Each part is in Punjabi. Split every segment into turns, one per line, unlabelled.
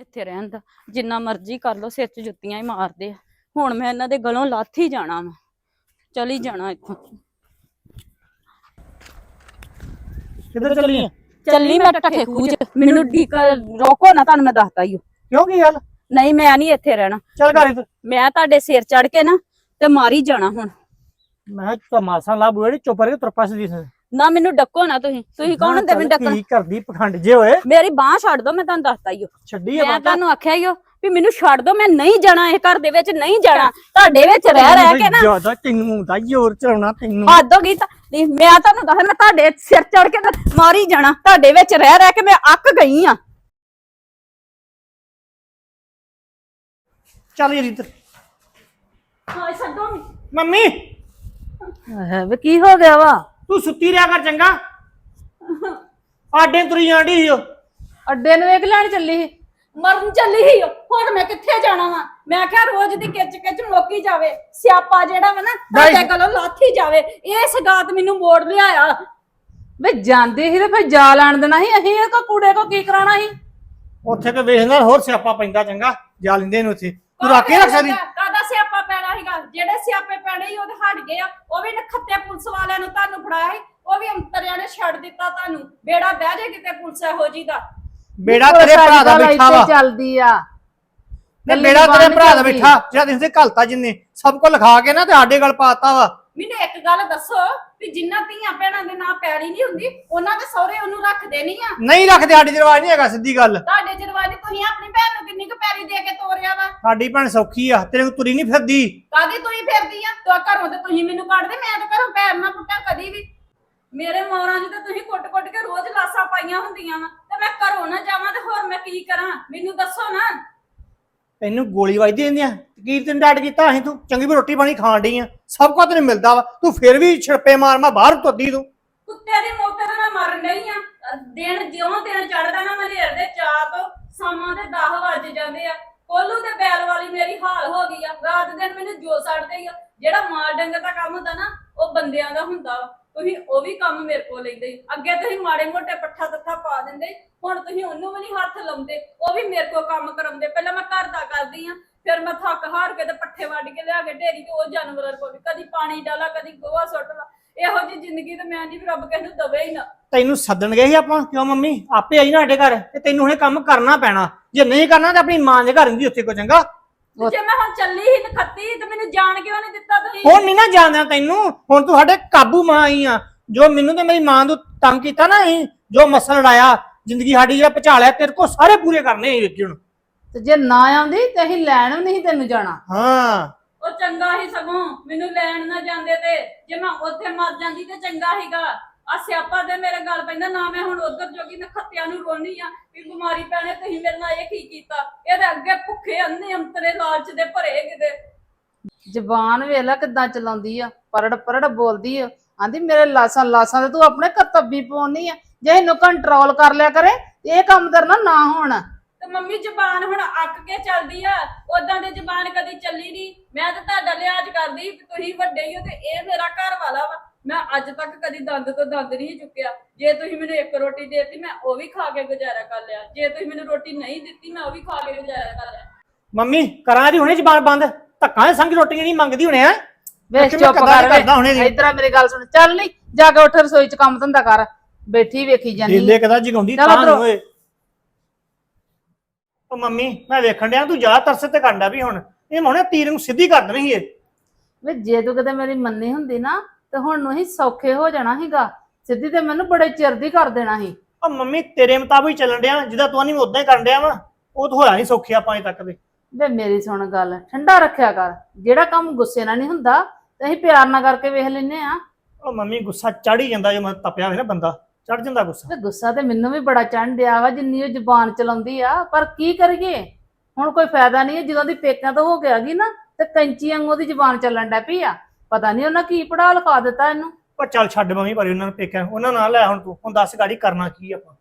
ਇੱਥੇ ਰਹਿਣ ਦਾ। ਜਿੰਨਾ ਮਰਜ਼ੀ ਕਰ ਲੋ ਸਿਰ 'ਚ ਜੁੱਤੀਆਂ ਹੀ ਮਾਰਦੇ ਆ। ਹੁਣ ਮੈਂ ਇਹਨਾਂ ਦੇ ਗਲੋਂ ਲੱਥ ਹੀ ਜਾਣਾ ਵਾ। ਚਲੀ ਜਾਣਾ ਇੱਥੋਂ।
ਕਿੱਧਰ ਚੱਲੀ ਆ?
ਚੱਲੀ ਮੈਂ ਠੱਠੇ ਖੂਜ ਮੈਨੂੰ ਡੀਕ ਰੋਕੋ ਨਾ ਤੁਹਾਨੂੰ ਮੈਂ ਦੱਸਤਾ ਹੀ
ਕਿਉਂ ਕੀ ਗੱਲ?
ਨਹੀਂ ਮੈਂ ਨਹੀਂ ਇੱਥੇ ਰਹਿਣਾ।
ਚੱਲ ਘਰ
ਮੈਂ ਤੁਹਾਡੇ ਸਿਰ ਚੜ ਕੇ ਨਾ ਤੇ ਮਾਰੀ ਜਾਣਾ ਹੁਣ।
ਮੈਂ ਤਮਾਸਾ ਲਾ ਬੁੜੇ ਚੁੱਪ ਰਹਿ ਤੁਰ ਪਾਸ ਦੀ। ਸੀ।
ਨਾ ਮੈਨੂੰ ਡੱਕੋ ਨਾ ਤੁਸੀਂ। ਤੁਸੀਂ ਕੌਣ ਹੁੰਦੇ ਮੈਨੂੰ ਡੱਕਣ?
ਕੀ ਕਰਦੀ ਪਖੰਡ? ਜੇ ਹੋਏ
ਮੇਰੀ ਬਾਹ ਛੱਡ ਦੋ ਮੈਂ ਤੁਹਾਨੂੰ ਦੱਸਤਾ ਹੀ
ਛੱਡੀ ਆ
ਮੈਂ ਤੁਹਾਨੂੰ ਆਖਿਆ ਹੀ ਵੀ ਮੈਨੂੰ ਛੱਡ ਦੋ ਮੈਂ ਨਹੀਂ ਜਾਣਾ ਇਹ ਘਰ ਦੇ ਵਿੱਚ ਨਹੀਂ ਜਾਣਾ। ਤੁਹਾਡੇ ਵਿੱਚ ਰਹਿ ਰਹਿ ਕੇ ਨਾ।
ਜ਼ਿਆਦਾ ਤੈਨੂੰ ਦਾ ਜ਼ੋਰ ਚੜਾਉਣਾ ਤੈਨੂੰ।
ਹੱਦ ਹੋ ਗਈ ਤਾਂ। ਨਹੀਂ, ਮੈਂ ਤੁਹਾਨੂੰ ਦੱਸ ਮੈਂ ਤੁਹਾਡੇ ਸਿਰ ਚੜ ਕੇ ਮਾਰੀ ਜਾਣਾ। ਤੁਹਾਡੇ ਵਿੱਚ ਰਹਿ ਰਹਿ ਕੇ ਮੈਂ ਅੱਕ ਗਈ ਆ।
ਚੱਲ ਯਾਰ ਇੱਧਰ।
ਹਾਂ ਛੱਡੋ।
ਮੰਮੀ।
ਹੈ ਵੇ ਕੀ ਹੋ ਗਿਆ ਵਾ?
ਤੂੰ ਸੁੱਤੀ ਰਿਆ ਕਰ ਚੰਗਾ। ਆਡੇ ਤੁਰੀ ਜਾਂਦੀ ਸੀ ਉਹ।
ਅੱਡੇ ਨੂੰ ਵੇਖ ਲੈਣ ਚੱਲੀ ਸੀ।
ਮਰਨ ਚੱਲੀ ਹੀ ਹੁਣ ਮੈਂ ਕਿੱਥੇ ਜਾਣਾ ਵਾ? ਮੈਂ ਕਿਹਾ ਰੋਜ਼ ਦੀ ਕਿਚ ਕਿਚ ਮੁੱਕੀ ਜਾਵੇ। ਸਿਆਪਾ ਜਿਹੜਾ ਵਾ ਨਾ
ਬਾਈ-
ਤੁਹਾਡੇ ਕੋਲੋਂ ਲਾਥੀ ਜਾਵੇ। ਇਹ ਸਗਾਤ ਮੈਨੂੰ ਮੋੜ ਲਿਆਇਆ।
ਵੇ ਜਾਂਦੀ ਸੀ ਤੇ ਫਿਰ ਜਾ ਲੈਣ ਦੇਣਾ ਸੀ। ਅਸੀਂ ਇਹ ਕੋ ਕੂੜੇ ਕੋ ਕੀ ਕਰਾਉਣਾ ਸੀ?
ਉੱਥੇ ਤੇ ਵੇਖ ਨਾਲ ਹੋਰ ਸਿਆਪਾ ਪੈਂਦਾ ਚੰਗਾ। ਜਾ ਲੈਂਦੇ ਇਹਨੂੰ ਉੱਥੇ। ਤੂੰ ਰੱਖ ਕੇ ਰੱਖ ਸਕਦੀ
ਕਾਦਾ ਸਿਆਪਾ ਪੈਣਾ ਸੀਗਾ। ਜਿਹੜੇ ਸਿਆਪੇ ਪੈਣੇ ਉਹਦੇ ਹਟ ਗਏ ਆ। ਉਹ ਵੀ ਨਖੱਤੇ ਪੁਲਿਸ ਵਾਲਿਆਂ ਨੂੰ ਤੁਹਾਨੂੰ ਫੜਾਇਆ ਸੀ। ਉਹ ਵੀ ਅੰਤਰਿਆਂ ਨੇ ਛੱਡ ਦਿੱਤਾ ਤੁਹਾਨੂੰ। ਬੇੜਾ ਬਹਿ ਜੇ ਕਿਤੇ ਪੁਲਿਸ ਇਹੋ ਜੀ ਦਾ।
ਬੇੜਾ ਤੇਰੇ ਭਰਾ ਦਾ ਬੈਠਾ ਵਾ।
ਚੱਲਦੀ ਆ।
ਤੇ
ਜ਼ੁਬਾਨ
ਤੇਰੇ ਭਰਾ ਦਾ। ਬੈਠਾ। ਜਿਹੜਾ ਦਿਨ ਤੇ ਘਲਤਾ ਜਿੰਨੇ। ਸਭ ਕੋ ਲਿਖਾ ਕੇ ਨਾ ਤੇ ਸਾਡੇ ਗੱਲ ਪਾਤਾ ਵਾ।
ਮੈਨੂੰ ਇੱਕ ਗੱਲ ਦੱਸੋ। ਵੀ ਜਿੰਨਾ ਧੀਆਂ ਭੈਣਾਂ ਦੇ ਨਾਂ ਪੈੜੀ ਨਹੀਂ ਹੁੰਦੀ ਉਹਨਾਂ ਦੇ ਸਹੁਰੇ ਉਹਨੂੰ ਰੱਖਦੇ ਨਹੀਂ ਆ।
ਨਹੀਂ ਰੱਖਦੇ ਸਾਡੀ ਰਿਵਾਜ ਨਹੀਂ ਹੈਗਾ ਸਿੱਧੀ ਗੱਲ।
ਤੁਹਾਡੇ ਜਰਵਾਨੀ ਤੁਸੀਂ ਆਪਣੀ ਭੈਣ ਨੂੰ ਕਿੰਨੀ ਕੁ ਪੈੜੀ ਦੇ ਕੇ ਤੋਰਿਆ ਵਾ।
ਸਾਡੀ ਭੈਣ ਸੌਖੀ ਆ ਤੇਰੇ ਕੋ ਤੁਰੀ ਨਹੀਂ ਫਿਰਦੀ।
ਕਾਦੀ ਤੁਸੀਂ ਫਿਰਦੀ ਆ? ਤੋ ਘਰੋਂ ਤੇ ਤੁਸੀਂ ਮੈਨੂੰ ਕੱਢਦੇ ਮੈਂ ਤਾਂ ਘਰੋਂ ਪੈਰ ਨਾ ਪੁੱਟਾਂ ਕਦੀ ਵੀ। ਮੇਰੇ ਮੌਰਾਂ 'ਚ ਤਾਂ ਤੁਸੀਂ ਕੁੱਟ-ਕੁੱਟ ਕੇ ਰੋਜ਼ ਲਾਸਾਂ ਪਾਈਆਂ ਹੁੰਦੀਆਂ ਵਾ ਤੇ ਮੈਂ ਘਰੋਂ ਨਾ ਜਾਵਾਂ ਤੇ ਹੋਰ ਮੈਂ ਕੀ ਕਰਾਂ? ਮੈਨੂੰ ਦੱਸੋ ਨਾ।
ਤੈਨੂੰ ਗੋਲੀ ਵੱਜਦੀ ਰਹਿੰਦੀ ਆ ਕੀ ਤੈਨੂੰ ਡਾਟ ਕੀਤਾ ਅਸੀਂ, ਤੂੰ ਚੰਗੀ ਵੀ ਰੋਟੀ ਪਾਣੀ ਖਾਣ ਡਈ ਆ, ਸਭ ਕੁਝ ਤੈਨੂੰ ਮਿਲਦਾ ਵਾ, ਤੂੰ ਫਿਰ ਵੀ ਛੜਪੇ ਮਾਰ, ਮਾ ਬਾਹਰ ਤੁਰਦੀ ਤੂੰ।
ਕੁੱਤੇ ਦੀ ਮੋਤੇ ਤੇ ਮੈਂ ਮਰਨ ਡਈ ਆ। ਦਿਨ ਜਿਉਂ ਦਿਨ ਚੜਦਾ ਨਾ ਮਲੇਰ ਦੇ ਚਾਰ ਤੋਂ ਦੇ 10 ਵੱਜ ਜਾਂਦੇ ਆ। ਕੋਲੂ ਤੇ ਬੈਲ ਵਾਲੀ ਮੇਰੀ ਹਾਲ ਹੋ ਗਈ ਆ। ਰਾਤ ਦਿਨ ਮੈਨੂੰ ਜੋ ਸੜਦੇ ਆ। ਜਿਹੜਾ ਮਾਲ ਡੰਗਰ ਦਾ ਕੰਮ ਹੁੰਦਾ ਨਾ, ਉਹ ਬੰਦਿਆਂ ਦਾ ਹੁੰਦਾ ਵਾ। ਤੁਸੀਂ ਉਹ ਵੀ ਕੰਮ ਮੇਰੇ ਕੋਲ ਲੈਂਦੇ ਅੱਗੇ ਤੁਸੀਂ ਮਾੜੇ ਮੋਟੇ ਪੱਠਾ ਤੱਥਾ ਪਾ ਦਿੰਦੇ ਹੁਣ ਤੁਸੀਂ ਉਹਨੂੰ ਵੀ ਨਹੀਂ ਹੱਥ ਲਾਉਂਦੇ। ਉਹ ਵੀ ਮੇਰੇ ਕੋਲ ਕੰਮ ਕਰਾਉਂਦੇ। ਪਹਿਲਾਂ ਮੈਂ ਘਰ ਦਾ ਕਰਦੀ ਆ ਫਿਰ ਮੈਂ ਥੱਕ ਹਾਰ ਕੇ ਤੇ ਪੱਠੇ ਵੱਢ ਕੇ ਲਿਆ ਕੇ ਢੇਰੀ ਤੇ ਉਹ ਜਾਨਵਰਾਂ ਕੋਲ ਕਦੀ ਪਾਣੀ ਡਾਲਾ, ਕਦੀ ਗੋਹਾ ਸੁੱਟ ਲਾ। ਇਹੋ ਜਿਹੀ ਜ਼ਿੰਦਗੀ ਤੇ ਮੈਂ ਨਹੀਂ ਰੱਬ ਕਿਸੇ ਨੂੰ ਦਵੇ ਹੀ ਨਾ।
ਤੈਨੂੰ ਸੱਦਣ ਗਏ ਸੀ ਆਪਾਂ? ਕਿਉਂ ਮੰਮੀ? ਆਪੇ ਆਈ ਨਾ ਸਾਡੇ ਘਰ। ਤੇ ਤੈਨੂੰ ਹੁਣੇ ਕੰਮ ਕਰਨਾ ਪੈਣਾ। ਜੇ ਨਹੀਂ ਕਰਨਾ ਤਾਂ ਆਪਣੀ ਮਾਂ ਦੇ ਘਰ ਰਹਿੰਦੀ ਉੱਥੇ ਕੋ ਚੰਗਾ।
ਤੇ ਜੇ ਮੈਂ ਹੁਣ ਚੱਲੀ ਹੀ ਨਖੱਤੀ ਤੇ ਮੈਨੂੰ ਜਾਣ ਕਿਉਂ ਨਹੀਂ ਦਿੱਤਾ ਤੁਸੀਂ?
ਹੁਣ ਨਹੀਂ ਨਾ ਜਾਣਦਾ ਤੈਨੂੰ। ਹੁਣ ਤੂੰ ਸਾਡੇ ਕਾਬੂ ਮਾਂ ਆਈ ਆ। ਜੋ ਮੈਨੂੰ ਤੇ ਮੇਰੀ ਮਾਂ ਨੂੰ ਤੰਗ ਕੀਤਾ ਨਾ ਅਸੀਂ ਜੋ ਮਸਲ ਲੜਾਇਆ ਜ਼ਿੰਦਗੀ ਸਾਡੀ ਜਿਹੜਾ ਪਚਾਲਿਆ ਤੇਰੇ ਕੋ ਸਾਰੇ ਪੂਰੇ ਕਰਨੇ ਵੇਖੀ ਹੁਣ।
ਤੇ ਜੇ ਨਾ ਆਉਂਦੀ ਤੇ ਅਸੀਂ ਲੈਣ ਵੀ ਨਹੀਂ ਤੈਨੂੰ ਜਾਣਾ।
ਹਾਂ।
ਉਹ ਚੰਗਾ ਹੀ ਸਗੋਂ ਮੈਨੂੰ ਲੈਣ ਨਾ ਜਾਂਦੇ ਤੇ। ਜੇ ਮੈਂ ਉੱਥੇ ਮਰ ਜਾਂਦੀ ਤੇ ਚੰਗਾ ਹੀਗਾ ਆ ਸਿਆਪਾ ਤੇ ਮੇਰੇ ਗੱਲ ਪੈਂਦਾ ਨਾ ਮੈਂ ਹੁਣ ਉਧਰ ਜੋਗੀ ਨਖੱਤਿਆਂ ਨੂੰ ਰੋਣੀ ਆ ਵੀ ਬਿਮਾਰੀ ਪੈਣੇ ਤੁਸੀਂ ਮੇਰੇ ਨਾਲ ਇਹ ਕੀ ਕੀਤਾ? ਇਹਦੇ ਅੱਗੇ ਭੁੱਖੇ ਅੰਨੇ ਅੰਤਰੇ ਲਾਲਚ ਦੇ ਭਰੇ ਕਿਤੇ।
ਜ਼ਬਾਨ ਵੇਖ ਲੈ ਕਿੱਦਾਂ ਚਲਾਉਂਦੀ ਆ ਪਰੜ ਪਰੜ ਬੋਲਦੀ ਆ। ਆਂਦੀ ਮੇਰੇ ਲਾਸਾਂ ਲਾਸਾਂ ਤੇ ਤੂੰ ਆਪਣੇ ਕਰਤੱਬੀ ਪਾਉਣੀ ਆ। ਜੇ ਇਹਨੂੰ ਕੰਟਰੋਲ ਕਰ ਲਿਆ ਕਰੇ ਤੇ ਇਹ ਕੰਮ ਤੇਰੇ ਨਾਲ ਨਾ ਹੋਣ।
ਤੇ ਮੰਮੀ ਜ਼ਬਾਨ ਹੁਣ ਅੱਕ ਕੇ ਚੱਲਦੀ ਆ। ਉਦਾਂ ਦੇ ਜ਼ਬਾਨ ਕਦੀ ਚੱਲੀ ਨਹੀਂ। ਮੈਂ ਤਾਂ ਤੁਹਾਡਾ ਲਿਹਾਜ਼ ਕਰਦੀ ਵੀ ਤੁਸੀਂ ਵੱਡੇ ਹੀ ਹੋ ਤੇ ਇਹ ਮੇਰਾ ਘਰ ਵਾਲਾ ਵਾ। ਮੈਂ ਅੱਜ ਤੱਕ ਕਦੀ ਦੰਦ ਤੋਂ ਦੰਦ ਨਹੀਂ ਚੁੱਕਿਆ। ਜੇ ਤੁਸੀਂ ਮੈਨੂੰ ਇੱਕ ਰੋਟੀ ਦੇਤੀ ਮੈਂ ਉਹ ਵੀ ਖਾ ਕੇ ਗੁਜ਼ਾਰਾ ਕਰ ਲਿਆ। ਜੇ ਤੁਸੀਂ ਮੈਨੂੰ ਰੋਟੀ ਨਹੀਂ ਦਿੱਤੀ ਮੈਂ ਉਹ ਵੀ ਖਾ ਕੇ ਗੁਜ਼ਾਰਾ ਕਰ ਲਿਆ।
ਮੰਮੀ ਕਰਾਂ ਦੀ ਹੁਣੇ ਜ਼ਬਾਨ ਬੰਦ। ਧੱਕਾਂ ਦੇ ਸੰਗ ਰੋਟੀਆਂ ਨਹੀਂ ਮੰਗਦੀ ਹੁਣੇ ਆ
ਵੇ
ਮੈਂ
ਚੁੱਪ
ਕਦਾਂ
ਕਰ
ਹੁਣੇ ਦੀ।
ਵੇ ਇਧਰ ਮੇਰੀ ਗੱਲ ਸੁਣ। ਚੱਲ ਨਹੀਂ ਜਾ ਕੇ ਉੱਠ ਰਸੋਈ ਚ ਕੰਮ ਧੰਦਾ ਕਰ। ਬੈਠੀ ਵੇਖੀ ਜਾਂਦੀ
ਢੀਲੇ ਕਦਾ ਜਗਾਉਂਦੀ
ਚੱਲ
ਤਾਂ
ਉੱਧਰੋਂ।
ਨਹੀਂ ਓਏ। ਉਹ ਮੰਮੀ ਮੈਂ ਵੇਖਣ ਡਿਆ ਤੂੰ ਜਾ ਤਰਸ ਤੇ ਕਰਦਾ ਵੀ ਹੁਣ। ਇਹ ਮੋਣੇ ਤੀਰ ਨੂੰ ਸਿੱਧੀ ਕਰ ਦੇਣੀ ਸੀ ਇਹ।
ਵੇ ਜੇ ਤੂੰ ਕਿਤੇ ਮੇਰੀ ਮੰਨੀ ਹੁੰਦੀ ਨਾ ਤੇ ਹੁਣ ਨੂੰ ਹੀ ਸੌਖੇ ਹੋ ਜਾਣਾ ਸੀਗਾ। ਸਿੱਧੀ ਤੇ ਮੈਨੂੰ ਬੜੇ ਚਿਰ ਦੀ ਕਰ ਦੇਣਾ ਸੀ।
ਉਹ ਮੰਮੀ ਤੇਰੇ ਮੁਤਾਬਿਕ ਹੀ ਚੱਲਣ ਡਿਆ ਜਿੱਦਾਂ ਤੂੰ ਨਹੀਂ ਉਦਾਂ ਹੀ ਕਰਨ ਡਿਆ ਵਾ। ਉਹ ਤਾਂ ਹੋਇਆ ਨਹੀਂ ਸੌਖਿਆ ਆਪਾਂ ਅਜੇ ਤੱਕ ਦੇ।
ਵੇ ਮੇਰੀ ਸੁਣ ਗੱਲ ਠੰਡਾ ਰੱਖਿਆ ਕਰ। ਜਿਹੜਾ ਕੰਮ ਗੁੱਸੇ ਨਾਲ ਨਹੀਂ ਹੁੰਦਾ ਤੇ ਅਸੀਂ ਪਿਆਰ ਨਾਲ ਕਰਕੇ ਵੇਖ ਲੈਨੇ ਆ।
ਉਹ ਮੰਮੀ ਗੁੱਸਾ ਚੜ ਹੀ ਜਾਂਦਾ ਜੇ ਮੈਂ ਤਪਿਆ ਹੋਵੇ ਨਾ ਬੰਦਾ। ਚੜ ਜਾਂਦਾ ਗੁੱਸਾ।
ਤੇ ਗੁੱਸਾ ਤੇ ਮੈਨੂੰ ਵੀ ਬੜਾ ਚੜ੍ਹਨ ਡਿਆ ਵਾ ਜਿੰਨੀ ਉਹ ਜ਼ੁਬਾਨ ਚਲਾਉਂਦੀ ਆ। ਪਰ ਕੀ ਕਰੀਏ? ਹੁਣ ਕੋਈ ਫਾਇਦਾ ਨਹੀਂ ਹੈ ਜਦੋਂ ਦੀ ਪੇਕਿਆਂ ਤੋਂ ਹੋ ਕੇ ਆ ਗਈ ਨਾ ਤੇ ਕੈਂਚੀ ਵਾਂਗੂ ਉਹਦੀ ਜ਼ੁਬਾਨ ਚੱਲਣ ਡੈ ਪਈ ਆ। ਪਤਾ ਨਹੀਂ ਉਹਨਾਂ ਕੀ ਪੜਾ ਲਿਖਾ ਦਿੱਤਾ ਇਹਨੂੰ।
ਪਰ ਚੱਲ ਛੱਡ ਮੰਮੀ ਪਰ ਉਹਨਾਂ ਨੂੰ ਪੇਕਿਆ ਉਹਨਾਂ ਨਾਲ ਲੈ ਹੁਣ ਤੂੰ। ਹੁਣ ਦੱਸ ਗਾੜੀ ਕਰਨਾ ਕੀ ਆਪਾਂ।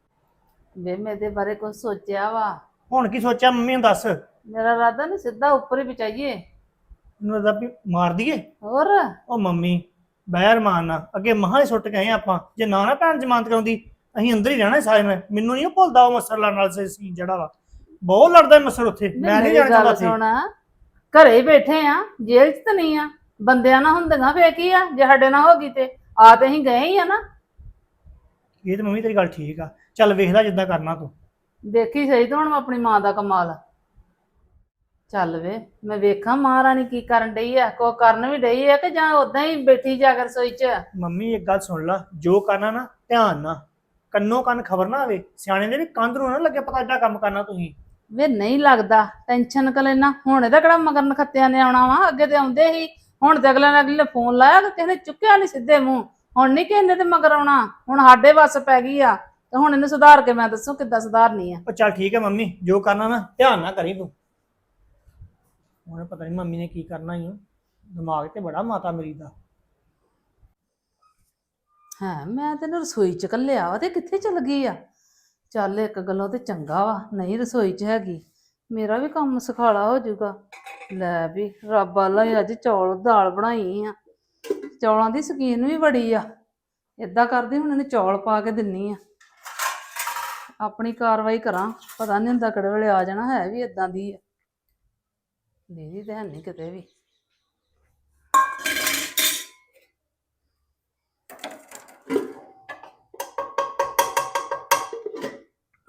ਵੇ ਮੈਂ ਇਹਦੇ ਬਾਰੇ ਕੁਝ ਸੋਚਿਆ ਵਾ।
ਹੁਣ ਕੀ ਸੋਚਿਆ ਮੰਮੀ ਨੂੰ ਦੱਸ।
ਮੇਰਾ ਇਰਾਦਾ ਨਹੀਂ ਸਿੱਧਾ ਉੱਪਰ ਹੀ ਵਿਚਾਈਏ
ਉਹਨੂੰ ਤਾਂ ਵੀ ਮਾਰ ਦਈਏ।
ਹੋਰ?
ਉਹ ਮੰਮੀ ਬਹਿਰ ਮਾਰਨਾ ਅੱਗੇ ਮਹਾਂ ਹੀ ਸੁੱਟ ਕੇ ਆਏ ਆਪਾਂ। ਜੇ ਨਾ ਨਾ ਭੈਣ ਜ਼ਮਾਨਤ ਕਰਾਉਂਦੀ ਅਸੀਂ ਅੰਦਰ ਹੀ ਰਹਿਣਾ ਸੀ ਸਾਰੇ ਮੈਂ ਮੈਨੂੰ ਨਹੀਂ ਭੁੱਲਦਾ ਉਹ ਮਸਲਾ ਨਾਲ ਸੀ ਸੀਨ ਜਿਹੜਾ ਵਾ। ਬਹੁਤ ਲੜਦਾ ਮੱਸਰ ਉੱਥੇ। ਮੈਂ ਨਹੀਂ
ਮੇਰੀ
ਜਾਣਾ
ਗੱਲ
ਚਾਹੁੰਦਾ
ਸੁਣ। ਘਰੇ ਹੀ ਬੈਠੇ ਆ ਜੇਲ੍ਹ 'ਚ ਤਾਂ ਨਹੀਂ ਆ। ਬੰਦਿਆਂ ਨਾਲ ਹੁੰਦੀਆਂ ਫੇਰ ਕੀ ਆ ਜੇ ਸਾਡੇ ਨਾਲ ਹੋ ਗਈ ਤੇ ਆ ਤੇ ਅਸੀਂ ਗਏ ਹੀ ਆ ਨਾ।
ਇਹ ਤੇ ਮੰਮੀ ਤੇਰੀ ਗੱਲ ਠੀਕ ਆ। ਚੱਲ ਵੇਖ ਲੈ ਜਿੱਦਾਂ ਕਰਨਾ ਤੂੰ।
ਦੇਖੀ ਸਹੀ ਤਾਂ ਹੁਣ ਮੈਂ ਆਪਣੀ ਮਾਂ ਦਾ ਕਮਾਲ। ਚੱਲ ਵੇ ਮੈਂ ਵੇਖਾਂ ਮਹਾਰਾਣੀ ਕੀ ਕਰਨ ਡਈ ਆ ਕੋ ਕਰਨ ਵੀ ਡਈ ਆ ਕਿ ਜਾਂ ਉਦਾਂ ਹੀ ਬੈਠੀ ਜਾ ਕੇ ਰਸੋਈ 'ਚ?
ਮੰਮੀ ਇੱਕ ਗੱਲ ਸੁਣ ਲੈ ਜੋ ਕਰਨਾ ਨਾ ਧਿਆਨ ਨਾਲ। ਕੰਨੋ ਕੰਨ ਖਬਰ ਨਾ ਆਵੇ ਸਿਆਣੇ ਦੇ ਵੀ ਕੰਧ ਨੂੰ ਨਾ ਲੱਗੇ ਪਤਾ ਏਡਾ ਕੰਮ ਕਰਨਾ ਤੁਸੀਂ।
ਵੇ ਨਹੀਂ ਲੱਗਦਾ ਟੈਨਸ਼ਨ ਕਰ ਲੈਣਾ ਹੁਣ ਇਹਦਾ ਕਿਹੜਾ ਮਗਰ ਨਖੱਤਿਆਂ ਨੇ ਆਉਣਾ ਵਾ ਅੱਗੇ ਤੇ ਆਉਂਦੇ ਸੀ ਹੁਣ ਤੇ ਅਗਲੇ ਨੇ ਅਗਲੇ ਫੋਨ ਲਾਇਆ ਤੇ ਕਿਸੇ ਨੇ ਚੁੱਕਿਆ ਨਹੀਂ ਸਿੱਧੇ ਮੂੰਹ। ਹੁਣ ਨਹੀਂ ਕਿਸੇ ਨੇ ਤੇ ਮਗਰ ਆਉਣਾ। ਹੁਣ ਸਾਡੇ ਵੱਸ ਪੈ ਗਈ ਆ। ਤੇ ਹੁਣ ਇਹਨੂੰ ਸੁਧਾਰ ਕੇ ਮੈਂ ਦੱਸੂ ਕਿੱਦਾਂ ਸੁਧਾਰਨੀ ਆ।
ਉਹ ਚੱਲ ਠੀਕ ਹੈ ਮੰਮੀ ਜੋ ਕਰਨਾ ਨਾ ਧਿਆਨ ਨਾਲ ਕਰੀ ਤੂੰ। ਹੁਣ ਪਤਾ ਨਹੀਂ ਮੰਮੀ ਨੇ ਕੀ ਕਰਨਾ ਹੀ ਦਿਮਾਗ ਤੇ ਬੜਾ ਮਾਤਾ ਮੇਰੀ ਦਾ।
ਹਾਂ ਮੈਂ ਤੈਨੂੰ ਰਸੋਈ ਚ ਕੱਲਿਆ ਵਾ ਤੇ ਕਿੱਥੇ ਚਲ ਗਈ ਆ? ਚੱਲ ਇੱਕ ਗੱਲੋਂ ਤੇ ਚੰਗਾ ਵਾ ਨਹੀਂ ਰਸੋਈ ਚ ਹੈਗੀ। ਮੇਰਾ ਵੀ ਕੰਮ ਸੁਖਾਲਾ ਹੋ ਜਾਊਗਾ। ਲੈ ਵੀ ਰੱਬ ਵਾਲਾ ਹੀ ਅੱਜ ਚੌਲ, ਦਾਲ ਬਣਾਈ ਆ। ਚੌਲਾਂ ਦੀ ਸਕੀਨ ਵੀ ਬੜੀ ਆ। ਇਦਾਂ ਕਰਦੀ ਹੁਣ ਇਹਨੂੰ ਚੌਲ ਪਾ ਕੇ ਦਿੰਨੀ ਆ। ਆਪਣੀ ਕਾਰਵਾਈ ਕਰਾਂ। ਪਤਾ ਨਹੀਂ ਹੁੰਦਾ ਕਿਹੜੇ ਵੇਲੇ ਆ ਜਾਣਾ, ਹੈ ਵੀ ਇਦਾਂ ਦੀ ਆ। ਦੀਦੀ ਤੇ ਹੈ ਨਹੀਂ ਕਿਤੇ ਵੀ।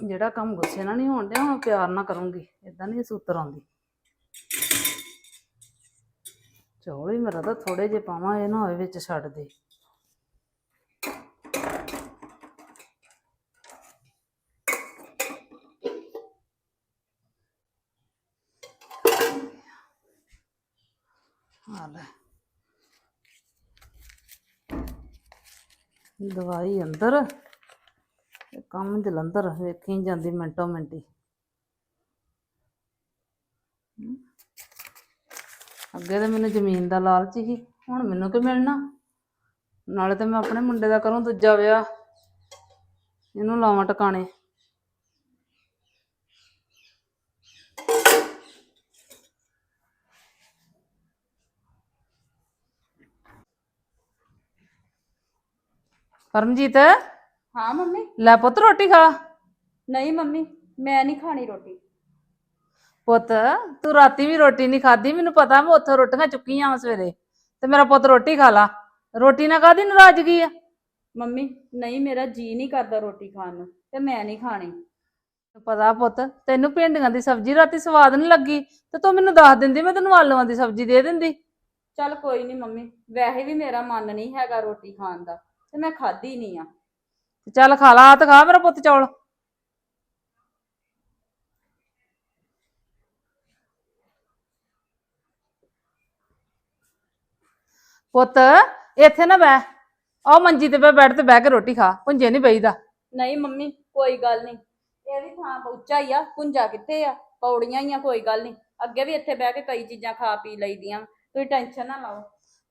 ਜਿਹੜਾ ਕੰਮ ਗੁੱਸੇ ਨਾਲ ਨਹੀਂ ਹੋਣ ਡਿਆ ਹੁਣ ਪਿਆਰ ਨਾਲ ਕਰੂੰਗੀ ਇਦਾਂ ਨਹੀਂ ਸੂਤਰ ਆਉਂਦੀ। ਚੌਲ ਹੀ ਮੇਰਾ ਤਾਂ ਥੋੜੇ ਜਿਹੇ ਪਾਵਾਂ, ਇਹ ਨਾ ਹੋਵੇ ਵਿੱਚ ਛੱਡ ਦੇ। ਆ ਦਵਾਈ ਅੰਦਰ। ਤੇ ਕੰਮ ਜਲੰਧਰ, ਵੇਖੀ ਜਾਂਦੀ ਮਿੰਟੋ ਮਿੰਟੀ ਹਮ। ਅੱਗੇ ਤਾਂ ਮੈਨੂੰ ਜ਼ਮੀਨ ਦਾ ਲਾਲਚ ਸੀ ਹੁਣ ਮੈਨੂੰ ਕੀ ਮਿਲਣਾ? ਨਾਲੇ ਤਾਂ ਮੈਂ ਆਪਣੇ ਮੁੰਡੇ ਦਾ ਕਰੂੰ ਦੂਜਾ ਵਿਆਹ, ਇਹਨੂੰ ਲਾਵਾਂ ਟਿਕਾਣੇ। ਪਰਮਜੀਤ?
ਹਾਂ ਮੰਮੀ।
ਲੈ ਪੁੱਤ ਰੋਟੀ ਖਾ।
ਨਹੀਂ ਮੰਮੀ ਮੈਂ ਨਹੀਂ ਖਾਣੀ ਰੋਟੀ।
ਪੁੱਤ ਤੂੰ ਰਾਤੀ ਵੀ ਰੋਟੀ ਨਹੀਂ ਖਾਧੀ ਮੈਨੂੰ ਪਤਾ ਮੈਂ ਉੱਥੋਂ ਰੋਟੀਆਂ ਚੁੱਕੀਆਂ ਵਾਂ ਸਵੇਰੇ। ਤੇ ਮੇਰਾ ਪੁੱਤ ਰੋਟੀ ਖਾ ਲਾ। ਰੋਟੀ ਨਾ ਕਾਦੀ ਨਾਰਾਜ਼ਗੀ ਆ?
ਮੰਮੀ ਨਹੀਂ ਮੇਰਾ ਜੀ ਨਹੀਂ ਕਰਦਾ ਰੋਟੀ ਖਾਣ ਨੂੰ ਤੇ ਮੈਂ ਨਹੀਂ ਖਾਣੀ।
ਪਤਾ ਪੁੱਤ ਤੈਨੂੰ ਭਿੰਡੀਆਂ ਦੀ ਸਬਜ਼ੀ ਰਾਤੀ ਸਵਾਦ ਨਹੀਂ ਲੱਗੀ ਤੇ ਤੂੰ ਮੈਨੂੰ ਦੱਸ ਦਿੰਦੀ ਮੈਂ ਤੈਨੂੰ ਆਲੂਆਂ ਦੀ ਸਬਜ਼ੀ ਦੇ ਦਿੰਦੀ।
ਚੱਲ ਕੋਈ ਨਹੀਂ ਮੰਮੀ ਵੈਸੇ ਵੀ ਮੇਰਾ ਮਨ ਨਹੀਂ ਹੈਗਾ ਰੋਟੀ ਖਾਣ ਦਾ ਤੇ ਮੈਂ ਖਾਧੀ ਨਹੀਂ ਆ।
ਤੇ ਚੱਲ ਖਾ ਲਾ ਤੇ ਖਾ ਮੇਰਾ ਪੁੱਤ ਚੌਲ। ਪੁੱਤ ਇੱਥੇ ਨਾ ਬਹਿ। ਆਹ ਮੰਜੀ ਤੇ ਬੈਠ ਤੇ ਬਹਿ ਕੇ ਰੋਟੀ ਖਾ ਪੁੰਜੇ ਨਹੀਂ ਬਈਦਾ।
ਨਹੀਂ ਮੰਮੀ ਕੋਈ ਗੱਲ ਨਹੀਂ ਇਹ ਵੀ ਥਾਂ ਉੱਚਾ ਹੀ ਆ ਪੁੰਜਾ ਕਿੱਥੇ ਆ? ਪੌੜੀਆਂ ਹੀ ਆ ਕੋਈ ਗੱਲ ਨਹੀਂ ਅੱਗੇ ਵੀ ਇੱਥੇ ਬਹਿ ਕੇ ਕਈ ਚੀਜ਼ਾਂ ਖਾ ਪੀ ਲਈਦੀਆਂ ਤੁਸੀਂ ਟੈਨਸ਼ਨ ਨਾ ਲਓ।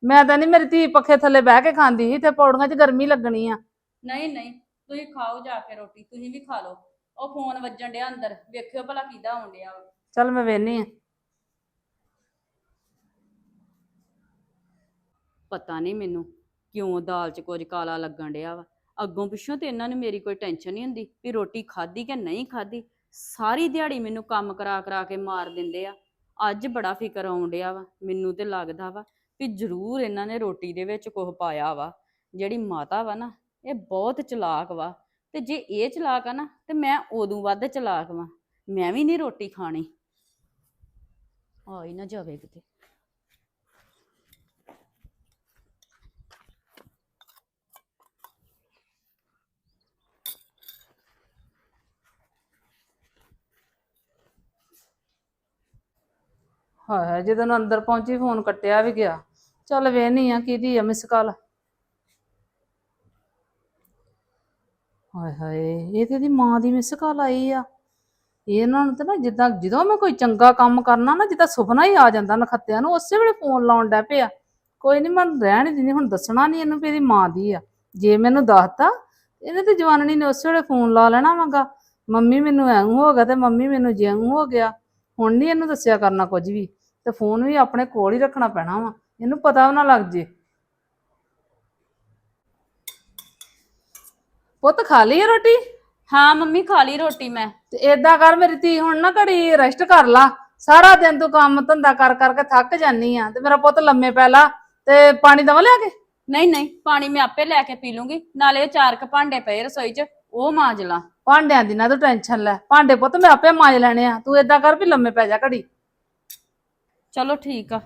ਮੈਂ ਤਾਂ ਨਹੀਂ ਮੇਰੀ ਧੀ ਪੱਖੇ ਥੱਲੇ ਬਹਿ ਕੇ ਖਾਂਦੀ ਸੀ ਤੇ ਪੌੜੀਆਂ 'ਚ ਗਰਮੀ ਲੱਗਣੀ ਆ।
ਨਹੀਂ ਨਹੀਂ। ਤੁਸੀਂ ਖਾਓ ਜਾ ਕੇ ਰੋਟੀ ਤੁਸੀਂ ਵੀ ਖਾ ਲਓ। ਉਹ ਫੋਨ ਵੱਜਣ ਡਿਆ ਅੰਦਰ ਵੇਖਿਓ ਭਲਾ ਕਿਹਦਾ ਆਉਣ ਡਿਆ ਵਾ।
ਚੱਲ ਮੈਂ ਵੇਹਨੀ ਆ।
ਪਤਾ ਨਹੀਂ ਮੈਨੂੰ ਕਿਉਂ ਦਾਲ 'ਚ ਕੁਝ ਕਾਲਾ ਲੱਗਣ ਡਿਆ ਵਾ। ਅੱਗੋਂ ਪਿੱਛੋਂ ਤੇ ਇਹਨਾਂ ਨੂੰ ਮੇਰੀ ਕੋਈ ਟੈਨਸ਼ਨ ਨਹੀਂ ਹੁੰਦੀ ਵੀ ਰੋਟੀ ਖਾਧੀ ਕਿ ਨਹੀਂ ਖਾਧੀ। ਸਾਰੀ ਦਿਹਾੜੀ ਮੈਨੂੰ ਕੰਮ ਕਰਾ ਕਰਾ ਕੇ ਮਾਰ ਦਿੰਦੇ ਆ। ਅੱਜ ਬੜਾ ਫਿਕਰ ਆਉਣ ਡਿਆ ਵਾ ਮੈਨੂੰ ਤੇ ਲੱਗਦਾ ਵਾ ਵੀ ਜ਼ਰੂਰ ਇਹਨਾਂ ਨੇ ਰੋਟੀ ਦੇ ਵਿੱਚ ਕੁਝ ਪਾਇਆ ਵਾ। ਜਿਹੜੀ ਮਾਤਾ ਵਾ ਨਾ ਇਹ ਬਹੁਤ ਚਲਾਕ ਵਾ। ਤੇ ਜੇ ਇਹ ਚਲਾਕ ਆ ਨਾ, ਤੇ ਮੈਂ ਉਦੋਂ ਵੱਧ ਚਲਾਕ ਵਾਂ। ਮੈਂ ਵੀ ਨਹੀਂ ਰੋਟੀ ਖਾਣੀ। ਆ ਨਾ ਜਾਵੇ ਕਿਤੇ।
ਹਾਏ ਹਾਏ, ਜਦੋਂ ਅੰਦਰ ਪਹੁੰਚੀ, ਫੋਨ ਕੱਟਿਆ ਵੀ ਗਿਆ। ਚੱਲ ਵੇਹਨੀ ਆ ਕਿਹਦੀ ਆ ਮਿਸ ਕਾਲ ਹਾਏ ਹਾਏ, ਇਹ ਤੇ ਇਹਦੀ ਮਾਂ ਦੀ ਮਿਸ ਕਾਲ ਆਈ ਆ। ਇਹਨਾਂ ਨੂੰ ਤੇ ਨਾ ਜਿੱਦਾਂ, ਜਦੋਂ ਮੈਂ ਕੋਈ ਚੰਗਾ ਕੰਮ ਕਰਨਾ ਨਾ, ਜਿੱਦਾਂ ਸੁਪਨਾ ਹੀ ਆ ਜਾਂਦਾ ਨਖੱਤਿਆਂ ਨੂੰ, ਉਸੇ ਵੇਲੇ ਫੋਨ ਲਾਉਣ ਡੈ ਪਿਆ। ਕੋਈ ਨਹੀਂ ਮੈਂ ਰਹਿਣ ਹੀ ਦਿੰਦੀ, ਹੁਣ ਦੱਸਣਾ ਨਹੀਂ ਇਹਨੂੰ ਵੀ ਇਹਦੀ ਮਾਂ ਦੀ ਆ। ਜੇ ਮੈਨੂੰ ਦੱਸਤਾ, ਇਹਨੇ ਤੇ ਜਵਾਨਣੀ ਨੇ ਉਸੇ ਵੇਲੇ ਫੋਨ ਲਾ ਲੈਣਾ ਵਾਂਗਾ। ਮੰਮੀ ਮੈਨੂੰ ਐਂ ਹੋ ਗਿਆ ਤੇ ਮੰਮੀ ਮੈਨੂੰ ਜਿਉਂ ਹੋ ਗਿਆ। ਹੁਣ ਨਹੀਂ ਇਹਨੂੰ ਦੱਸਿਆ ਕਰਨਾ ਕੁਝ ਵੀ। ਤੇ ਫੋਨ ਵੀ ਆਪਣੇ ਕੋਲ ਹੀ ਰੱਖਣਾ ਪੈਣਾ ਵਾ। ਇਹਨੂੰ ਪਤਾ ਵੀ ਨਾ ਲੱਗ ਜੇ। ਪੁੱਤ ਖਾ ਲਈ ਆ ਰੋਟੀ?
ਹਾਂ ਮੰਮੀ ਖਾ ਲਈ ਰੋਟੀ ਮੈਂ।
ਤੇ ਏਦਾਂ ਕਰ ਮੇਰੀ ਧੀ ਹੁਣ ਨਾ ਘੜੀ ਰੈਸਟ ਕਰ ਲਾ। ਸਾਰਾ ਦਿਨ ਤੂੰ ਕੰਮ ਧੰਦਾ ਕਰ ਕਰਕੇ ਥੱਕ ਜਾਨੀ ਆ। ਤੇ ਮੇਰਾ ਪੁੱਤ ਲੰਮੇ ਪੈ ਲਾ। ਤੇ ਪਾਣੀ ਦਵਾ ਲਿਆ ਕੇ?
ਨਹੀਂ ਨਹੀਂ ਪਾਣੀ ਮੈਂ ਆਪੇ ਲੈ ਕੇ ਪੀ ਲੂੰਗੀ। ਨਾਲੇ ਉਹ ਚਾਰ ਕ ਭਾਂਡੇ ਪਏ ਰਸੋਈ 'ਚ ਉਹ ਮਾਂਜ ਲਾਂ।
ਭਾਂਡਿਆਂ ਦੀ ਨਾ ਤੂੰ ਟੈਨਸ਼ਨ ਲੈ। ਭਾਂਡੇ ਪੁੱਤ ਮੈਂ ਆਪੇ ਮਾਂਜ ਲੈਣੇ ਆ। ਤੂੰ ਏਦਾਂ ਕਰ ਵੀ ਲੰਮੇ ਪੈ ਜਾ ਘੜੀ।
ਚਲੋ ਠੀਕ ਆ।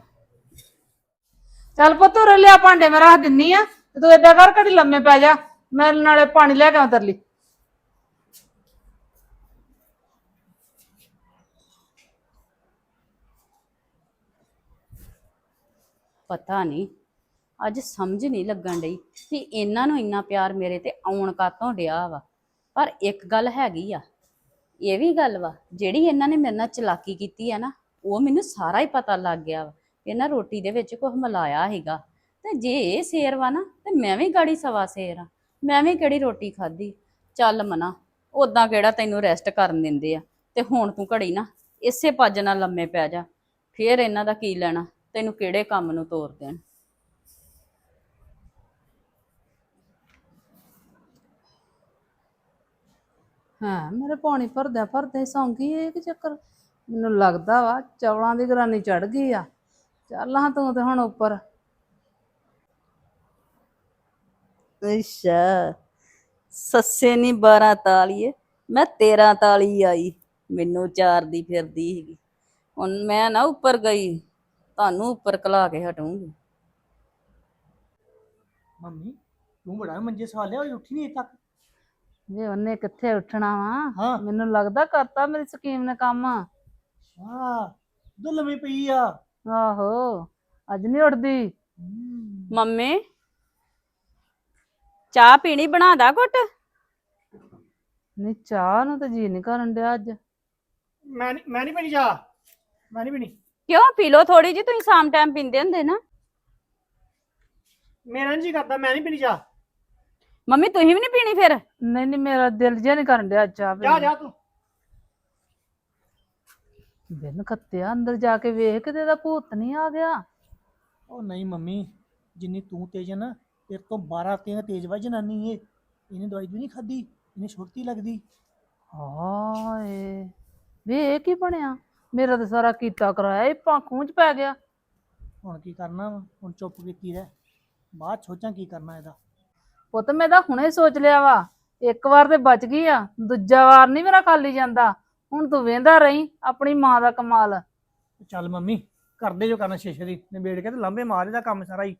ਚੱਲ ਪੁੱਤ ਉਰੇ ਲਿਆ ਭਾਂਡੇ ਮੈਂ ਰੱਖ ਦਿੰਨੀ ਆ। ਤੇ ਤੂੰ ਏਦਾਂ ਕਰ ਘੜੀ ਲੰਮੇ ਪੈ ਜਾ। ਮੈਂ ਨਾਲੇ ਪਾਣੀ ਲੈ ਕੇ ਆਵਾਂ ਤੇਰੇ
ਪਤਾ ਨਹੀਂ, ਅੱਜ ਸਮਝ ਨਹੀਂ ਲੱਗਣ ਡਈ ਕਿ ਇਹਨਾਂ ਨੂੰ ਇੰਨਾ ਪਿਆਰ ਮੇਰੇ ਤੇ ਆਉਣ ਕਾਤੋਂ ਡਿਆ ਵਾ। ਪਰ ਇੱਕ ਗੱਲ ਹੈਗੀ ਆ, ਇਹ ਵੀ ਗੱਲ ਵਾ, ਜਿਹੜੀ ਇਹਨਾਂ ਨੇ ਮੇਰੇ ਨਾਲ ਚਲਾਕੀ ਕੀਤੀ ਆ ਨਾ, ਉਹ ਮੈਨੂੰ ਸਾਰਾ ਹੀ ਪਤਾ ਲੱਗ ਗਿਆ ਵਾ ਇਹਨਾਂ ਰੋਟੀ ਦੇ ਵਿੱਚ ਕੁਝ ਮਿਲਾਇਆ ਹੈਗਾ ਤੇ ਜੇ ਇਹ ਸੇਰ ਵਾ ਨਾ, ਤੇ ਮੈਂ ਵੀ ਗਾੜੀ ਸਵਾ ਸੇਰ ਆ। ਮੈਂ ਵੀ ਕਿਹੜੀ ਰੋਟੀ ਖਾਧੀ? ਚੱਲ ਮਨਾ ਉਦਾਂ ਕਿਹੜਾ ਤੈਨੂੰ ਰੈਸਟ ਕਰਨ ਦਿੰਦੇ ਆ? ਤੇ ਹੁਣ ਤੂੰ ਘੜੀ ਨਾ, ਇਸੇ ਪੱਜ ਨਾਲ ਲੰਮੇ ਪੈ ਜਾ। ਫੇਰ ਇਹਨਾਂ ਦਾ ਕੀ ਲੈਣਾ? ਤੈਨੂੰ ਕਿਹੜੇ ਕੰਮ ਨੂੰ ਤੋਰ ਦੇਣ?
ਹਾਂ, ਮੇਰੇ ਪਾਣੀ ਭਰਦਿਆਂ ਭਰਦੇ ਸੌਂਗੀ ਇਹ ਕਿ ਚੱਕਰ? ਮੈਨੂੰ ਲੱਗਦਾ ਵਾ, ਚੌਲਾਂ ਦੀ ਗਰਾਨੀ ਚੜ ਗਈ ਆ। ਚੱਲ ਹਾਂ ਤੂੰ ਤੇ ਹੁਣ ਉੱਪਰ।
ਅੱਛਾ। ਸੱਸੇ ਨਹੀਂ 12 ਤਾਲੀਏ ਮੈਂ 13 ਤਾਲੀ ਆਈ ਮੈਨੂੰ ਚਾਰ ਦੀ ਫਿਰਦੀ ਸੀਗੀ। ਹੁਣ ਮੈਂ ਨਾ ਉੱਪਰ ਗਈ ਤੁਹਾਨੂੰ ਉੱਪਰ ਕਲਾ ਕੇ ਹਟੂੰਗੀ।
ਮੰਮੀ ਤੂੰ ਬੜਾ ਮੰਜੇ ਸਵਾ ਲਿਆ ਹੋਈ ਉੱਠੀ ਨਹੀਂ ਤੱਕ?
ਵੇ ਉਹਨੇ ਕਿੱਥੇ ਉੱਠਣਾ ਵਾ?
ਹਾਂ।
ਮੈਨੂੰ ਲੱਗਦਾ ਕਰਤਾ ਮੇਰੀ ਸਕੀਮ ਨੇ ਕੰਮ।
ਹਾਂ ਦੁੱਲਮੀ ਪਈ ਆ।
ਆਹੋ ਅੱਜ ਨਹੀਂ ਉੱਠਦੀ।
ਮੰਮੀ ਚਾਹ ਪੀਣੀ ਬਣਾਦਾ ਘੁੱਟ?
ਨਹੀਂ ਚਾਹ ਨੂੰ ਤਾਂ ਜੀ ਨਹੀਂ ਕਰਨ ਡਿਆ ਅੱਜ।
ਮੈਂ ਨਹੀਂ ਮੈਂ ਨਹੀਂ ਪੀਣੀ ਜਾ ਮੈਂ ਨਹੀਂ ਪੀਣੀ।
ਕਿਉਂ? ਪੀ ਲਓ ਥੋੜੀ ਜੀ ਤੁਸੀਂ ਸ਼ਾਮ ਟਾਈਮ ਪੀਂਦੇ ਹੁੰਦੇ ਨਾ।
ਮੇਰਾ ਨਹੀਂ ਜੀ ਕਰਦਾ ਮੈਂ ਨਹੀਂ ਪੀਣੀ ਜਾ
ਮੰਮੀ ਤੁਸੀਂ ਵੀ ਨਹੀਂ ਪੀਣੀ ਫਿਰ?
ਨਹੀਂ ਨਹੀਂ ਮੇਰਾ ਦਿਲ ਜਿਹਾ ਨਹੀਂ ਕਰਨ ਡਿਆ ਚਾਹ
ਜਾ ਜਾ ਤੂੰ।
ਬਿਨ ਖੱਤਿਆ ਅੰਦਰ ਜਾ ਕੇ ਵੇਖ ਕਿਤੇ ਦਾ ਭੂਤ ਨਹੀਂ ਆ ਗਿਆ।
ਉਹ ਨਹੀਂ ਮੰਮੀ ਜਿੰਨੀ ਤੂੰ ਤੇਜ਼ ਹੈ ਨਾ ਤੇਰੇ ਤੋਂ 12 ਤੇਜ਼ ਤੇਜ਼ ਵਾ ਜਨਾਨੀ ਏ। ਇਹਨੇ ਦਵਾਈ ਵੀ ਨਹੀਂ ਖਾਦੀ ਇਹਨੇ ਛੁੱਟੀ ਲੱਗਦੀ।
ਹਾਏ ਵੇ ਇਹ ਕੀ ਬਣਿਆ? ਮੇਰਾ ਤਾਂ ਸਾਰਾ ਕੀਤਾ ਕਰਾਇਆ ਇਹ ਪਾਖੂੰ ਚ ਪੈ ਗਿਆ।
ਹੁਣ ਕੀ ਕਰਨਾ ਵਾ? ਹੁਣ ਚੁੱਪ ਕੀਤੀ ਰਹਿ। ਬਾਅਦ 'ਚ ਸੋਚਾਂ ਕੀ ਕਰਨਾ ਇਹਦਾ।
ਪੁੱਤ ਮੈਂ ਤਾਂ ਹੁਣੇ ਸੋਚ ਲਿਆ ਵਾ। ਇੱਕ ਵਾਰ ਤੇ ਬਚ ਗਈ ਆ ਦੂਜਾ ਵਾਰ ਨਹੀਂ ਮੇਰਾ ਖਾਲੀ ਜਾਂਦਾ। ਹੁਣ ਤੂੰ ਵੇਂਦਾ ਰਹੀਂ ਆਪਣੀ ਮਾਂ ਦਾ ਕਮਾਲ।
ਚੱਲ ਮੰਮੀ ਕਰਦੇ ਜੋ ਕਰਨਾ ਸ਼ੀਸ਼ੇ ਦੀ। ਨਿਬੇੜ ਕੇ ਤੇ ਲੰਬੇ ਮਾਰੇ ਦਾ ਕੰਮ ਸਾਰਾ ਹੀ।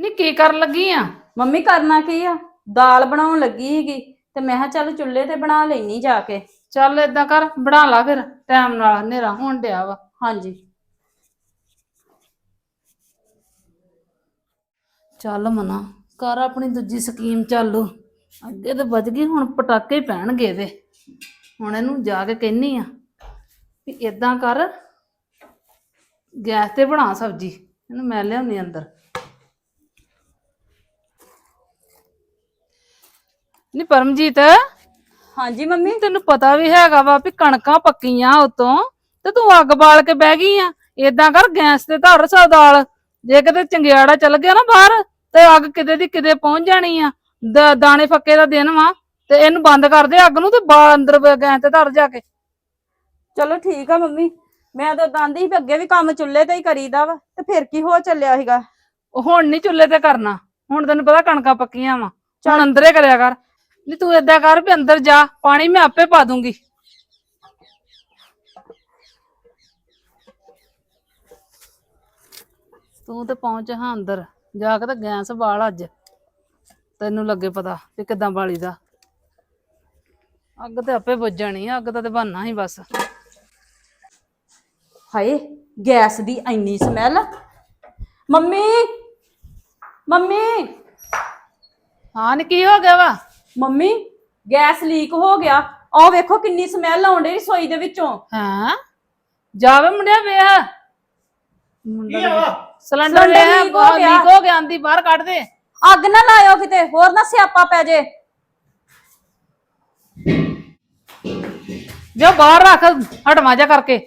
ਨਹੀਂ ਕੀ ਕਰਨ ਲੱਗੀ ਆ?
ਮੰਮੀ ਕਰਨਾ ਕੀ ਆ? ਦਾਲ ਬਣਾਉਣ ਲੱਗੀ ਸੀਗੀ ਤੇ ਮੈਂ ਕਿਹਾ ਚੱਲ ਚੁੱਲ੍ਹੇ ਤੇ ਬਣਾ ਲੈਣੀ ਜਾ ਕੇ।
ਚੱਲ ਏਦਾਂ ਕਰ ਬਣਾ ਲਾ ਫਿਰ ਟਾਈਮ ਨਾਲ ਹਨੇਰਾ ਹੋਣ ਡਿਆ ਵਾ।
ਹਾਂਜੀ।
ਚੱਲ ਮਨਾ ਕਰ ਆਪਣੀ ਦੂਜੀ ਸਕੀਮ ਚਾਲੂ। ਅੱਗੇ ਤੇ ਬਚ ਗਈ ਹੁਣ ਪਟਾਕੇ ਹੀ ਪੈਣਗੇ ਇਹਦੇ। ਹੁਣ ਇਹਨੂੰ ਜਾ ਕੇ ਕਹਿਨੀ ਆ ਵੀ ਇਦਾਂ ਕਰ ਗੈਸ ਤੇ ਬਣਾ ਸਬਜੀ ਇਹਨੂੰ ਮੈਂ ਲਿਆਉਣੀ ਅੰਦਰ। ਨੀ ਪਰਮਜੀਤ?
ਹਾਂਜੀ ਮੰਮੀ?
ਤੈਨੂੰ ਪਤਾ ਵੀ ਹੈਗਾ ਵਾ ਵੀ ਕਣਕਾਂ ਪੱਕੀਆਂ ਉਤੋਂ ਤੇ ਤੂੰ ਅੱਗ ਬਾਲ ਕੇ ਬਹਿ ਗਈ ਆ। ਏਦਾਂ ਕਰ ਗੈਸ ਤੇ ਧਰ ਸਾ ਦਾਲ। ਜੇ ਕਿਤੇ ਚੰਗਿਆੜਾ ਚੱਲ ਗਿਆ ਨਾ ਬਾਹਰ ਤੇ ਅੱਗ ਕਿਤੇ ਦੀ ਕਿਤੇ ਪਹੁੰਚ ਜਾਣੀ ਆ। ਦ- ਦਾਣੇ ਫੱਕੇ ਦਾ ਦਿਨ ਵਾ ਤੇ ਇਹਨੂੰ ਬੰਦ ਕਰ ਦੇ ਅੱਗ ਨੂੰ ਤੇ ਬਾਹਰ ਅੰਦਰ ਬ- ਗੈਸ ਤੇ ਧਰ ਜਾ ਕੇ।
ਚਲੋ ਠੀਕ ਆ ਮੰਮੀ। ਮੈਂ ਤਾਂ ਦੰਦੀ ਵੀ ਅੱਗੇ ਵੀ ਕੰਮ ਚੁੱਲ੍ਹੇ ਤੇ ਹੀ ਕਰੀਦਾ ਵਾ ਤੇ ਫਿਰ ਕੀ ਹੋ ਚੱਲਿਆ ਸੀਗਾ?
ਉਹ ਹੁਣ ਨਹੀਂ ਚੁੱਲ੍ਹੇ ਤੇ ਕਰਨਾ। ਹੁਣ ਤੈਨੂੰ ਪਤਾ ਕਣਕਾਂ ਪੱਕੀਆਂ ਵਾ। ਹੁਣ ਅੰਦਰੇ ਕਰਿਆ ਕਰ। ਨਹੀਂ ਤੂੰ ਏਦਾਂ ਕਰ ਵੀ ਅੰਦਰ ਜਾ ਪਾਣੀ ਮੈਂ ਆਪੇ ਪਾ ਦੂੰਗੀ। ਤੂੰ ਤੇ ਪਹੁੰਚ ਹਾਂ ਅੰਦਰ ਜਾ ਕੇ ਤੇ ਗੈਸ ਬਾਲ ਅੱਜ। ਤੈਨੂੰ ਲੱਗੇ ਪਤਾ ਵੀ ਕਿਦਾਂ ਬਾਲੀਦਾ ਅੱਗ ਤੇ ਆਪੇ ਬੁੱਝ ਜਾਣੀ ਆ, ਅੱਗ ਦਾ ਤੇ ਬਹਾਨਾ ਹੀ ਬਸ।
ਹਾਏ ਗੈਸ ਦੀ ਇੰਨੀ ਸਮੈਲ। Mummy mummy.
ਹਾਂ ਨੀ ਕੀ ਹੋ ਗਿਆ ਵਾ?
ਮੰਮੀ ਗੈਸ ਲੀਕ ਹੋ ਗਿਆ। ਆਹ ਵੇਖੋ ਕਿੰਨੀ ਸਮੈਲ ਆਉਣ ਡਈ ਰਸੋਈ ਦੇ ਵਿੱਚੋਂ।
ਹਾਂ। ਜਾਵੇ ਮੁੰਡਿਆ ਵੇਖ।
ਕੀ ਆ
ਸਿਲੰਡਰ
ਸਿਲੰਡਰ
ਵੇਖ
ਲੀਕ ਹੋ ਗਿਆ।
ਲੀਕ ਹੋ ਗਿਆ ਆਂਦੀ ਬਾਹਰ ਕੱਢ ਦੇ।
ਅੱਗ ਨਾ ਲਾਇਓ ਕਿਤੇ ਹੋਰ ਨਾ ਸਿਆਪਾ ਪੈ ਜੇ।
ਜੋ ਬਾਹਰ ਰੱਖ ਹਟਵਾ ਜਾ ਕਰਕੇ।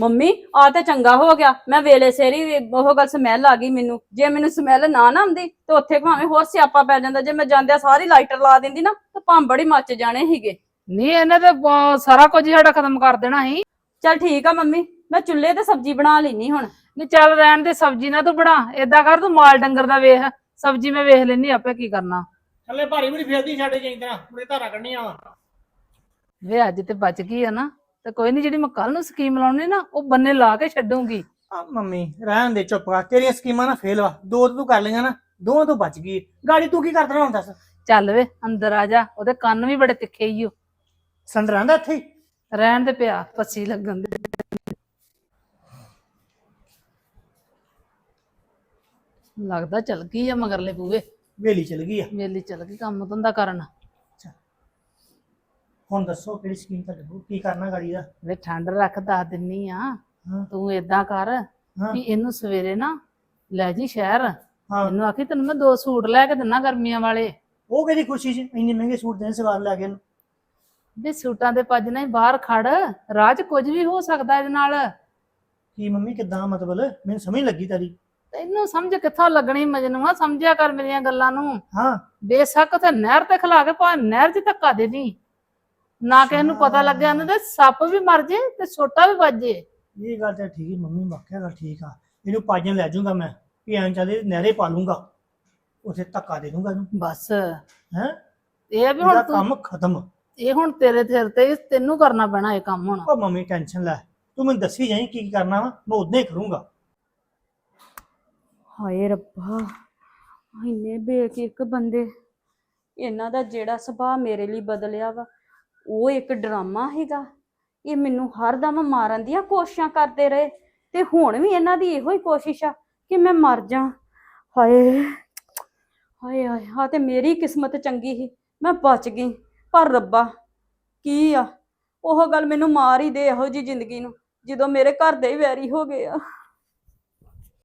ਮੰਮੀ ਆ ਤੇ ਚੰਗਾ ਹੋ ਗਿਆ। ਮੈਂ ਵੇਲੇ ਸੇਰੀ ਉਹ ਗੱਲ ਸਮੈਲ ਆ ਗਈ ਮੈਨੂੰ। ਜੇ ਮੈਨੂੰ ਸਮੈਲ ਨਾ ਨਾ ਆਉਂਦੀ ਤੇ ਉੱਥੇ ਭਾਵੇਂ ਹੋਰ ਸਿਆਪਾ ਪੈ ਜਾਂਦਾ। ਜੇ ਮੈਂ ਜਾਂਦਿਆਂ ਸਾਰੀ ਲਾਈਟਰ ਲਾ ਦਿੰਦੀ ਨਾ ਤਾਂ ਭਾਂਬੜ ਹੀ ਮੱਚ ਜਾਣੇ ਸੀਗੇ।
ਨਹੀਂ ਇਹਨੇ ਤੇ ਬ- ਸਾਰਾ ਕੁਝ ਹੀ ਸਾਡਾ ਖਤਮ ਕਰ ਦੇਣਾ ਸੀ।
ਚਲ ਠੀਕ ਆ ਮੰਮੀ ਮੈਂ ਚੁੱਲ੍ਹੇ ਤੇ ਸਬਜ਼ੀ ਬਣਾ ਲੈਣੀ ਹੁਣ।
ਨਹੀਂ ਚੱਲ ਰਹਿਣ ਦੇ ਸਬਜ਼ੀ ਨਾ ਤੂੰ ਬਣਾ। ਏਦਾਂ ਕਰ ਤੂੰ ਮਾਲ ਡੰਗਰ ਦਾ ਵੇਖ। ਸਬਜ਼ੀ ਮੈਂ ਵੇਖ ਲੈਣੀ ਆਪੇ ਕੀ ਕਰਨਾ।
ਥੱਲੇ ਭਾਰੀ ਭਰੀ ਫੇਰਦੀ ਛੱਡੇ ਜਾਈ ਤਰ੍ਹਾਂ ਪੂਰੇ ਧਾਰਾ ਕੱਢਣੀਆਂ ਵਾ।
ਵੇ ਅੱਜ ਤੇ ਬਚ ਗਈ ਆ ਨਾ। ਤੇ ਕੋਈ ਨਹੀਂ ਜਿਹੜੀ ਮੈਂ ਕੱਲ ਨੂੰ ਸਕੀਮ ਲਾਉਣੀ ਨਾ ਉਹ ਬੰਨੇ ਲਾ ਕੇ ਛੱਡੂੰਗੀ।
ਆ ਮੰਮੀ ਰਹਿਣ ਦੇ ਚੁੱਪ ਕਰ। ਤੇਰੀਆਂ ਸਕੀਮਾਂ ਨਾ ਫੇਲ ਵਾ। ਦੋ ਤਾਂ ਤੂੰ ਕਰ ਲਈਆਂ ਨਾ ਦੋਵਾਂ ਤੋਂ ਬਚ ਗਈ ਗਾੜੀ ਤੂੰ ਕੀ ਕਰਦਾ ਹੁਣ ਦੱਸ?
ਚੱਲ ਵੇ ਅੰਦਰ ਆ ਜਾ। ਉਹਦੇ ਕੰਨ ਵੀ ਬੜੇ ਤਿੱਖੇ ਈ ਓ।
ਆਂਦਾ ਇੱਥੇ ਹੀ?
ਰਹਿਣ ਦੇ ਪਿਆ ਪੱਸੀ ਲੱਗਣ ਦੇ। ਲੱਗਦਾ ਚਲ ਗਈ ਆ ਮਗਰਲੇ ਬੂਏ
ਵੇਲੀ ਚਲ ਗਈ ਆ।
ਮੇਲੀ ਚਲ ਗਈ ਕੰਮ ਧੰਦਾ ਕਰਨ।
ਹੁਣ ਦੱਸੋ ਕਿਹੜੀ ਸਕੀਮ ਤੁਹਾਡੇ ਕੋਲ? ਕੀ ਕਰਨਾ ਗਾੜੀ ਦਾ?
ਵੇ ਠੰਡ ਰੱਖ ਦੱਸ ਦਿੰਨੀ ਆ।
ਹਾਂ।
ਤੂੰ ਏਦਾਂ ਕਰ
ਹਾਂ।
ਵੀ ਇਹਨੂੰ ਸਵੇਰੇ ਨਾ ਲੈ ਜੀ ਸ਼ਹਿਰ।
ਹਾਂ।
ਇਹਨੂੰ ਆਖੀ ਤੈਨੂੰ ਮੈਂ ਦੋ ਸੂਟ ਲੈ ਕੇ ਦਿੰਨਾ ਗਰਮੀਆਂ ਵਾਲੇ।
ਉਹ ਕਿਹਦੀ ਖੁਸ਼ੀ ਚ ਇੰਨੇ ਮਹਿੰਗੇ ਸੂਟ ਦੇਣ ਸਵਾਰ ਲੈ ਕੇ ਇਹਨੂੰ।
ਵੀ ਸੂਟਾਂ ਦੇ ਪੱਜ ਹੀ ਬਾਹਰ ਖੜ। ਰਾਹ 'ਚ ਕੁਝ ਵੀ ਹੋ ਸਕਦਾ ਇਹਦੇ ਨਾਲ।
ਕੀ ਮੰਮੀ ਕਿਦਾਂ ਮਤਲਬ? ਮੈਨੂੰ ਸਮਝ ਲੱਗੀ ਤੇਰੀ।
ਤੈਨੂੰ ਸਮਝ ਕਿੱਥੋਂ ਲੱਗਣੀ ਮਜਨੂਆ? ਸਮਝਿਆ ਕਰ ਮੇਰੀਆਂ ਗੱਲਾਂ ਨੂੰ।
ਹਾਂ।
ਬੇਸ਼ੱਕ ਤੇ ਨਹਿਰ ਤੇ ਖਲਾ ਕੇ ਭਾਵੇਂ ਨਹਿਰ 'ਚ ਧੱਕਾ ਦੇ ਦੀ। ਨਾ ਕਿਸੇ ਨੂੰ ਪਤਾ ਲੱਗ ਜਾਂਦਾ ਤੇ ਸੱਪ ਵੀ ਮਰ ਜੇ ਤੇ ਛੋਟਾ ਵੀ ਵੱਜੇ
ਇਹ ਗੱਲ ਤਾਂ ਠੀਕ ਹੈ ਮੰਮੀ ਵਾਕਿਆ ਗੱਲ ਠੀਕ ਆ। ਇਹਨੂੰ ਪਾਜਨ ਲੈ ਜਾਊਂਗਾ ਮੈਂ ਵੀ ਐਂ ਚੱਲੇ ਨਹਿਰੇ ਪਾ ਲੂੰਗਾ ਉਥੇ ਧੱਕਾ ਦੇ ਦੂੰਗਾ ਇਹਨੂੰ।
ਬਸ।
ਹੈ?
ਇਹ ਆ ਵੀ
ਇਹਦਾ
ਹੁਣ ਤੂੰ
ਕੰਮ ਖਤਮ।
ਇਹ ਹੁਣ ਤੇਰੇ ਸਿਰ ਤੇ ਹੀ ਤੈਨੂੰ ਕਰਨਾ ਪੈਣਾ ਇਹ ਕੰਮ ਹੁਣ।
ਉਹ ਮੰਮੀ ਟੈਨਸ਼ਨ ਲੈ ਤੂੰ ਮੈਨੂੰ ਦੱਸੀ ਜਾਈਂ ਕੀ ਕੀ ਕਰਨਾ ਵਾ ਮੈਂ ਉਦਾਂ ਹੀ ਕਰੂੰਗਾ।
ਹਾਏ ਰੱਬਾ ਇੰਨੇ ਬੇਕਿਰਕ ਬੰਦੇ। ਇਹਨਾਂ ਦਾ ਜਿਹੜਾ ਸੁਭਾਅ ਮੇਰੇ ਲਈ ਬਦਲਿਆ ਵਾ ਉਹ ਇੱਕ ਡਰਾਮਾ ਹੈਗਾ। ਇਹ ਮੈਨੂੰ ਹਰਦਮ ਮਾਰਨ ਦੀਆਂ ਕੋਸ਼ਿਸ਼ਾਂ ਕਰਦੇ ਰਹੇ ਤੇ ਹੁਣ ਵੀ ਇਹਨਾਂ ਦੀ ਇਹੋ ਹੀ ਕੋਸ਼ਿਸ਼ ਆ ਕਿ ਮੈਂ ਮਰ ਜਾ ਹਾਏ ਹਾਏ ਹਾਏ ਹਾਂ ਤੇ ਮੇਰੀ ਕਿਸਮਤ ਚੰਗੀ ਸੀ। ਮੈਂ ਬਚ ਗਈ। ਪਰ ਰੱਬਾ, ਕੀ ਆ? ਉਹ ਗੱਲ ਮੈਨੂੰ ਮਾਰ ਹੀ ਦੇ ਇਹੋ ਜੀ ਜ਼ਿੰਦਗੀ ਨੂੰ, ਜਦੋਂ ਮੇਰੇ ਘਰ ਦੇ ਹੀ ਵੈਰੀ ਹੋ ਗਏ ਆ।